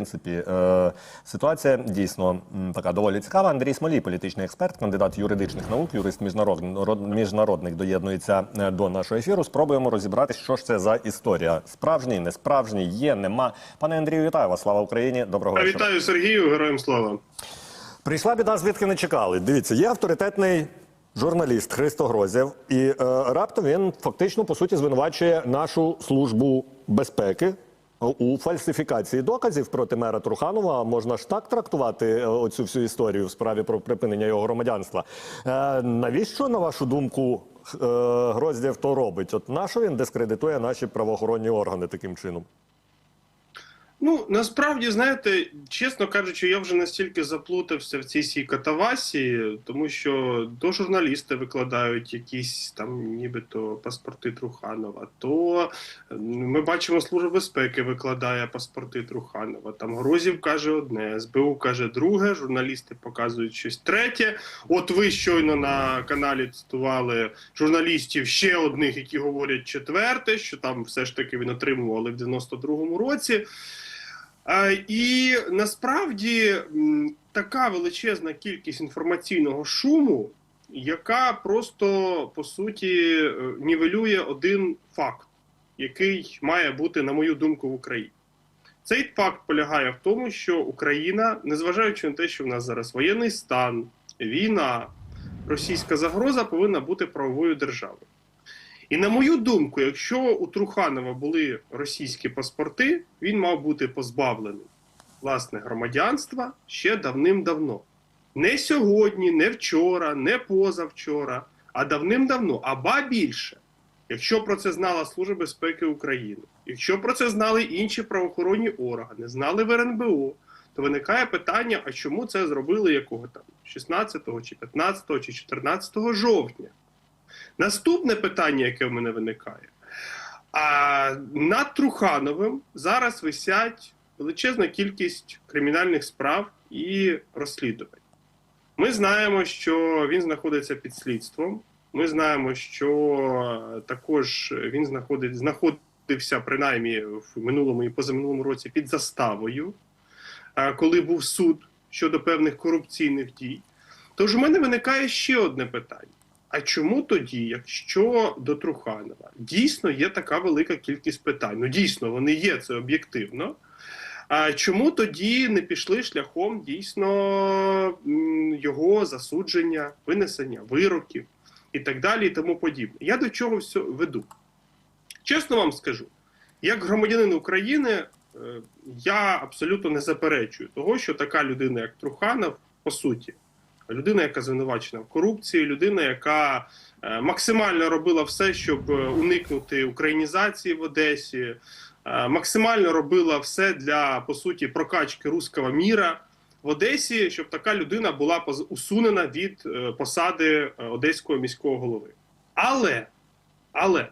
принципі, е, ситуація дійсно така доволі цікава. Андрій Смолій, політичний експерт, кандидат юридичних наук, юрист міжнародних, род- доєднується е, до нашого ефіру. Спробуємо розібратись, що ж це за історія. Справжній, несправжній, є, нема. Пане Андрію, вітаю вас. Слава Україні! Доброго вечора. Вітаю Сергію, героям слава. Прийшла біда, звідки не чекали. Дивіться, є авторитетний журналіст Христо Грозєв, і е, раптом він фактично по суті звинувачує нашу службу безпеки. У фальсифікації доказів проти мера Труханова можна ж так трактувати е, оцю всю історію в справі про припинення його громадянства. Е, навіщо, на вашу думку, е, Гроздєв то робить? От нащо він дискредитує наші правоохоронні органи таким чином? Ну насправді, знаєте, чесно кажучи, я вже настільки заплутався в цій сій катавасії, тому що то журналісти викладають якісь там, нібито паспорти Труханова, то ми бачимо, служба безпеки викладає паспорти Труханова. Там Грозів каже одне, СБУ каже друге, журналісти показують щось третє. От ви щойно на каналі цитували журналістів ще одних, які говорять четверте, що там все ж таки він отримували в 92-му році. І насправді така величезна кількість інформаційного шуму, яка просто по суті е, нівелює один факт, який має бути, на мою думку, в Україні. Цей факт полягає в тому, що Україна, незважаючи на те, що в нас зараз воєнний стан, війна, російська загроза повинна бути правовою державою. І на мою думку, якщо у Труханова були російські паспорти, він мав бути позбавлений власне громадянства ще давним-давно. Не сьогодні, не вчора, не позавчора, а давним-давно. А ба більше, якщо про це знала Служба безпеки України, якщо про це знали інші правоохоронні органи, знали в РНБО, то виникає питання: а чому це зробили якого там 16 чи 15 чи 14 жовтня? Наступне питання, яке в мене виникає. А над Трухановим зараз висять величезна кількість кримінальних справ і розслідувань. Ми знаємо, що він знаходиться під слідством. Ми знаємо, що також він знаходить, знаходився принаймні в минулому і позаминулому році під заставою, коли був суд щодо певних корупційних дій. Тож у мене виникає ще одне питання. А чому тоді, якщо до Труханова дійсно є така велика кількість питань? Ну дійсно вони є, це об'єктивно. А чому тоді не пішли шляхом дійсно його засудження, винесення вироків і так далі, і тому подібне? Я до чого все веду? Чесно вам скажу, як громадянин України, е, я абсолютно не заперечую того, що така людина, як Труханов, по суті, людина, яка звинувачена в корупції, людина, яка е, максимально робила все, щоб е, уникнути українізації в Одесі, е, максимально робила все для по суті прокачки руського міра в Одесі, щоб така людина була усунена від посади одеського міського голови. Але, але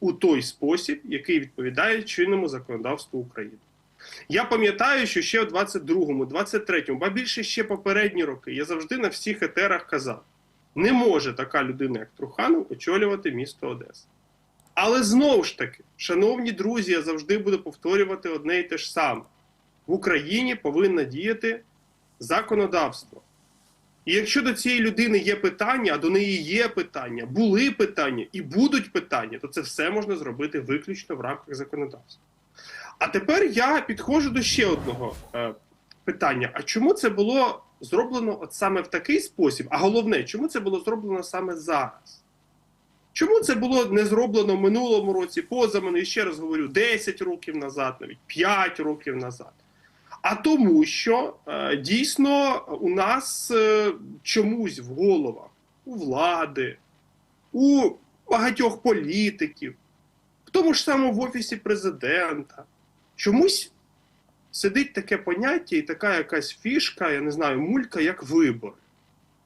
у той спосіб, який відповідає чинному законодавству України. Я пам'ятаю, що ще в 22-му, 23-му, ба більше ще попередні роки, я завжди на всіх етерах казав: не може така людина, як Труханов, очолювати місто Одеса. Але знову ж таки, шановні друзі, я завжди буду повторювати одне і те ж саме: в Україні повинно діяти законодавство. І якщо до цієї людини є питання, а до неї є питання, були питання і будуть питання, то це все можна зробити виключно в рамках законодавства. А тепер я підходжу до ще одного е, питання: а чому це було зроблено от саме в такий спосіб? А головне, чому це було зроблено саме зараз? Чому це було не зроблено в минулому році, позаминулому, і ще раз говорю, 10 років назад, навіть 5 років назад? А тому, що е, дійсно у нас е, чомусь в головах у влади, у багатьох політиків, в тому ж самому в офісі президента, чомусь сидить таке поняття і така якась фішка, я не знаю, мулька, як вибори.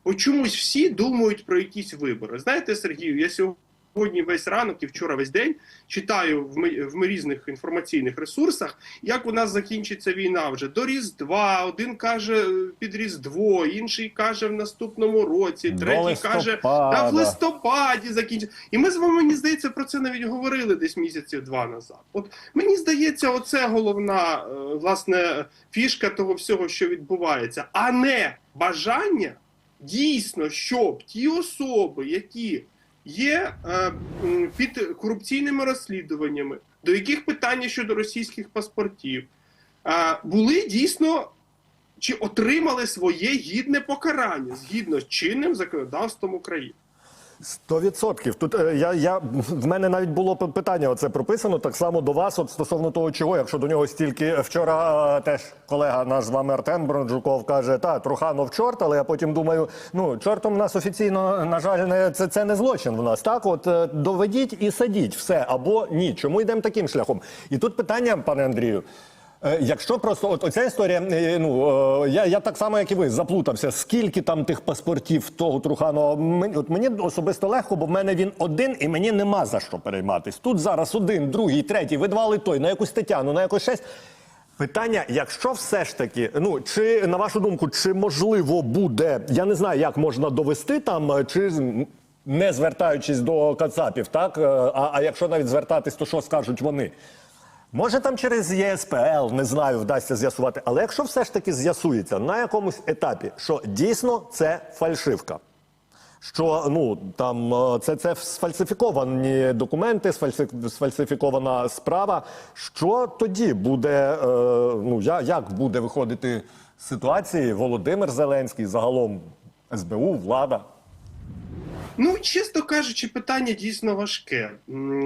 От чомусь всі думають про якісь вибори. Знаєте, Сергію, я сьогодні сьогодні весь ранок і вчора весь день читаю в ми, в ми різних інформаційних ресурсах, як у нас закінчиться війна вже до Різдва. Один каже під Різдво, інший каже в наступному році, третій каже та в листопаді закінчиться. І ми з вами мені здається про це навіть говорили десь місяців два назад. От мені здається, оце головна е, власне фішка того всього, що відбувається, а не бажання дійсно, щоб ті особи, які є е, під корупційними розслідуваннями, до яких питання щодо російських паспортів, е, були дійсно чи отримали своє гідне покарання згідно з чинним законодавством України. Сто відсотків. Тут е, я, я в мене навіть було питання. Оце прописано так само до вас. От стосовно того, чого, якщо до нього стільки вчора е, теж колега наш з вами Артем Бронджуков каже, та Труханов чорт, але я потім думаю, ну чортом нас офіційно на жаль не це, це не злочин в нас. Так, от е, доведіть і садіть все або ні. Чому йдемо таким шляхом? І тут питання, пане Андрію. Е, Якщо просто от оця історія, е, ну е, я, я так само, як і ви, заплутався. Скільки там тих паспортів того Труханова? Мені, от мені особисто легко, бо в мене він один, і мені нема за що перейматись. Тут зараз один, другий, третій, видавали той на якусь Тетяну, на якусь щось. Питання, якщо все ж таки, ну чи на вашу думку, чи можливо буде, я не знаю, як можна довести там, чи не звертаючись до Кацапів, так? А, а якщо навіть звертатись, то що скажуть вони? Може там через ЄСПЛ, не знаю, вдасться з'ясувати. Але якщо все ж таки з'ясується на якомусь етапі, що дійсно це фальшивка, що ну там е, це, це сфальсифіковані документи, сфальси- сфальсифікована справа. Що тоді буде? е, Ну я, як буде виходити з ситуації Володимир Зеленський, загалом СБУ, влада? Ну, чесно кажучи, питання дійсно важке.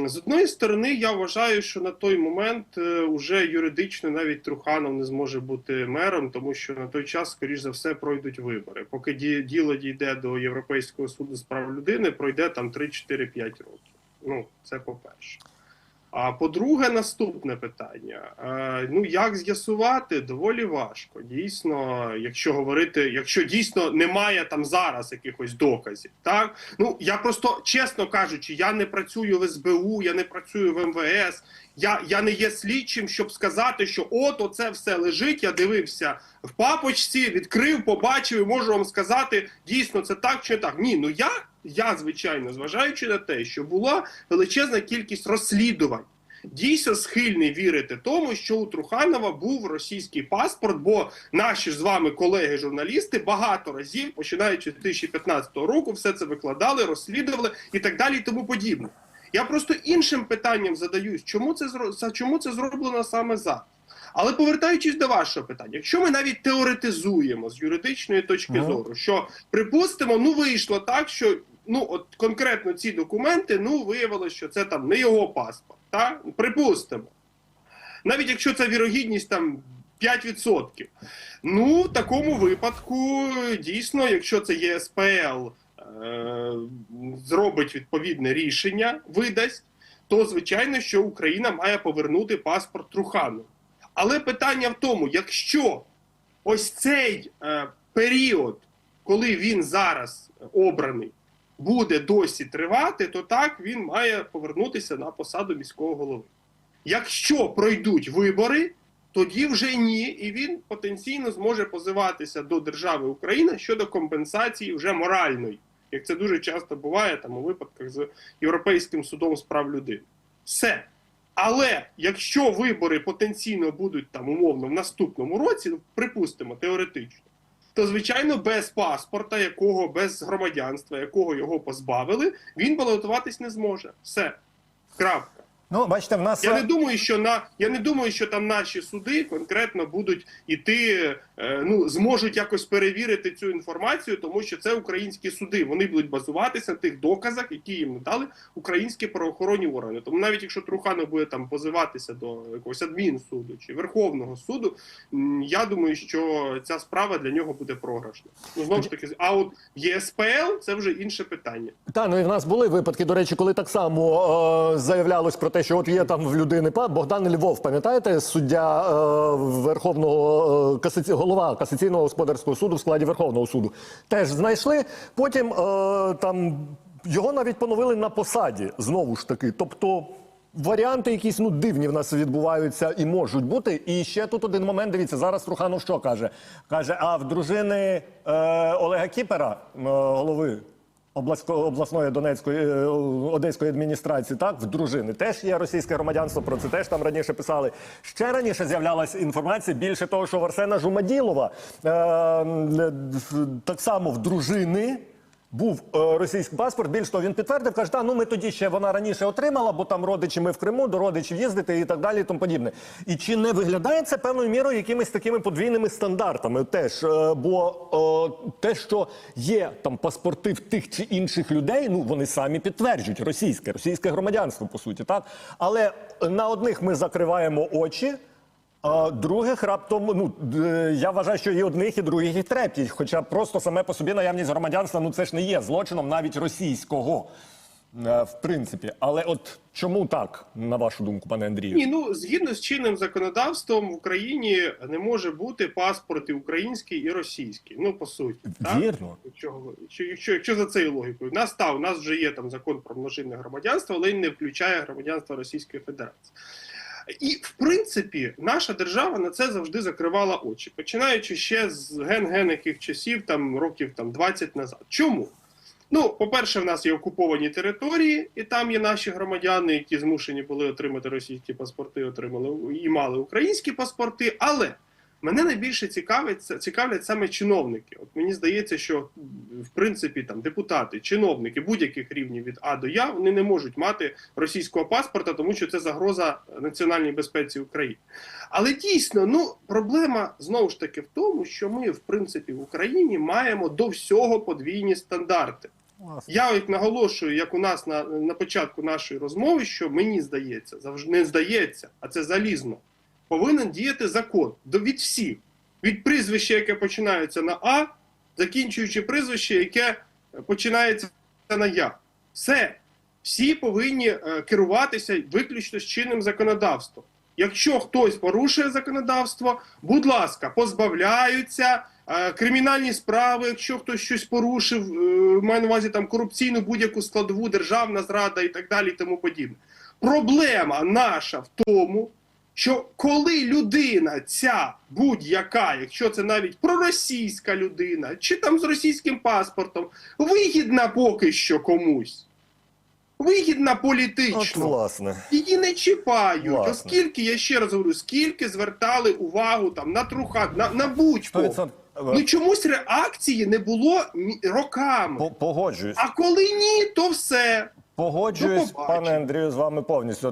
З одної сторони, я вважаю, що на той момент е, уже юридично навіть Труханов не зможе бути мером, тому що на той час, скоріш за все, пройдуть вибори. Поки ді- діло дійде до Європейського суду з прав людини, пройде там 3-4-5 років. Ну, це по-перше. А по-друге, наступне питання. Е, ну як з'ясувати, доволі важко. Дійсно, якщо говорити, якщо дійсно немає там зараз якихось доказів, так ну я просто чесно кажучи, я не працюю в СБУ, я не працюю в МВС. Я, я не є слідчим, щоб сказати, що от оце все лежить. Я дивився в папочці, відкрив, побачив і можу вам сказати, дійсно це так чи так. Ні, ну я, я звичайно, зважаючи на те, що була величезна кількість розслідувань. Дійсно схильний вірити тому, що у Труханова був російський паспорт, бо наші ж з вами колеги-журналісти багато разів, починаючи з 2015 року, все це викладали, розслідували і так далі, і тому подібне. Я просто іншим питанням задаюсь, чому це чому це зроблено саме зараз? Але повертаючись до вашого питання, якщо ми навіть теоретизуємо з юридичної точки Ну. зору, що припустимо, ну вийшло так, що ну от конкретно ці документи, ну виявилося, що це там не його паспорт. Так? Припустимо. Навіть якщо ця вірогідність там 5%. Ну, в такому випадку, дійсно, якщо це ЄСПЛ е, зробить відповідне рішення, видасть, то звичайно, що Україна має повернути паспорт Трухану. Але питання в тому, якщо ось цей е, період, коли він зараз обраний, буде досі тривати, то так він має повернутися на посаду міського голови. Якщо пройдуть вибори, тоді вже ні, і він потенційно зможе позиватися до держави Україна щодо компенсації вже моральної, як це дуже часто буває там у випадках з Європейським судом з прав людини. Все. Але якщо вибори потенційно будуть там умовно в наступному році, ну, припустимо, теоретично, то звичайно без паспорта, якого без громадянства, якого його позбавили, він балотуватись не зможе. Все. Крапка. Ну, бачите, в нас Я не думаю, що на я не думаю, що там наші суди конкретно будуть іти, е, ну зможуть якось перевірити цю інформацію, тому що це українські суди. Вони будуть базуватися на тих доказах, які їм надали українські правоохоронні органи. Тому навіть якщо Труханов буде там позиватися до якогось адмінсуду чи Верховного суду, я думаю, що ця справа для нього буде програшна. Ну знову ж таки, а от ЄСПЛ це вже інше питання. Та ну і в нас були випадки, до речі, коли так само е, заявлялось про те, що от є там в людини Богдан Львов, пам'ятаєте, суддя е, Верховного е, касаці... голова касаційного господарського суду в складі Верховного суду. Теж знайшли. Потім е, там його навіть поновили на посаді знову ж таки. Тобто. Варіанти якісь ну дивні в нас відбуваються і можуть бути. І ще тут один момент. Дивіться, зараз Труханов що каже? Каже: а в дружини е, Олега Кіпера, е, голови обласної Донецької е, одеської адміністрації, так в дружини теж є російське громадянство. Про це теж там раніше писали. Ще раніше з'являлася інформація. Більше того, що в Арсена Жумаділова е, так само в дружини. Був е, російський паспорт. Більш того, він підтвердив, каже, та ну ми тоді ще вона раніше отримала, бо там родичі ми в Криму, до родичів їздити і так далі, і тому подібне. І чи не виглядає це певною мірою якимись такими подвійними стандартами? Теж е, бо е, те, що є там паспорти в тих чи інших людей, ну вони самі підтверджують російське, російське громадянство, по суті, так але на одних ми закриваємо очі. А других раптом, ну я вважаю, що і одних, і других, і третіх. Хоча просто саме по собі наявність громадянства, ну це ж не є злочином навіть російського, е, в принципі. Але от чому так, на вашу думку, пане Андрію? Ні, ну згідно з чинним законодавством в Україні не може бути паспорт і український і російський. Ну по суті, так? Вірно. Якщо, якщо, якщо, якщо за цією логікою, нас та у нас вже є там закон про множинне громадянство, але він не включає громадянство Російської Федерації. І в принципі, наша держава на це завжди закривала очі, починаючи ще з ген-ген яких часів, там років там 20 назад. Чому? Ну, по-перше, в нас є окуповані території, і там є наші громадяни, які змушені були отримати російські паспорти, отримали і мали українські паспорти. Але мене найбільше цікавить цікавлять саме чиновники. От мені здається, що в принципі там депутати, чиновники будь-яких рівнів від А до Я вони не можуть мати російського паспорта, тому що це загроза національній безпеці України. Але дійсно, ну проблема знову ж таки в тому, що ми, в принципі, в Україні маємо до всього подвійні стандарти. Я як наголошую, як у нас на, на початку нашої розмови, що мені здається, завжди не здається, а це залізно. Повинен діяти закон від всіх, від прізвища, яке починається на А, закінчуючи прізвище, яке починається на Я. Все. Всі повинні е, керуватися виключно з чинним законодавством. Якщо хтось порушує законодавство, будь ласка, позбавляються е, кримінальні справи, якщо хтось щось порушив, е, маю на увазі там корупційну будь-яку складову, державна зрада і так далі, і тому подібне. Проблема наша в тому, що коли людина ця будь-яка, якщо це навіть проросійська людина, чи там з російським паспортом, вигідна поки що комусь. Вигідна От, власне. Її не чіпають, Власне. оскільки я ще раз говорю, скільки звертали увагу там на труха, на, на будь-кого. 100%. Ну чомусь реакції не було роками. По- Погоджуюсь. А коли ні, то все. Погоджуюсь, побачення. пане Андрію, з вами повністю.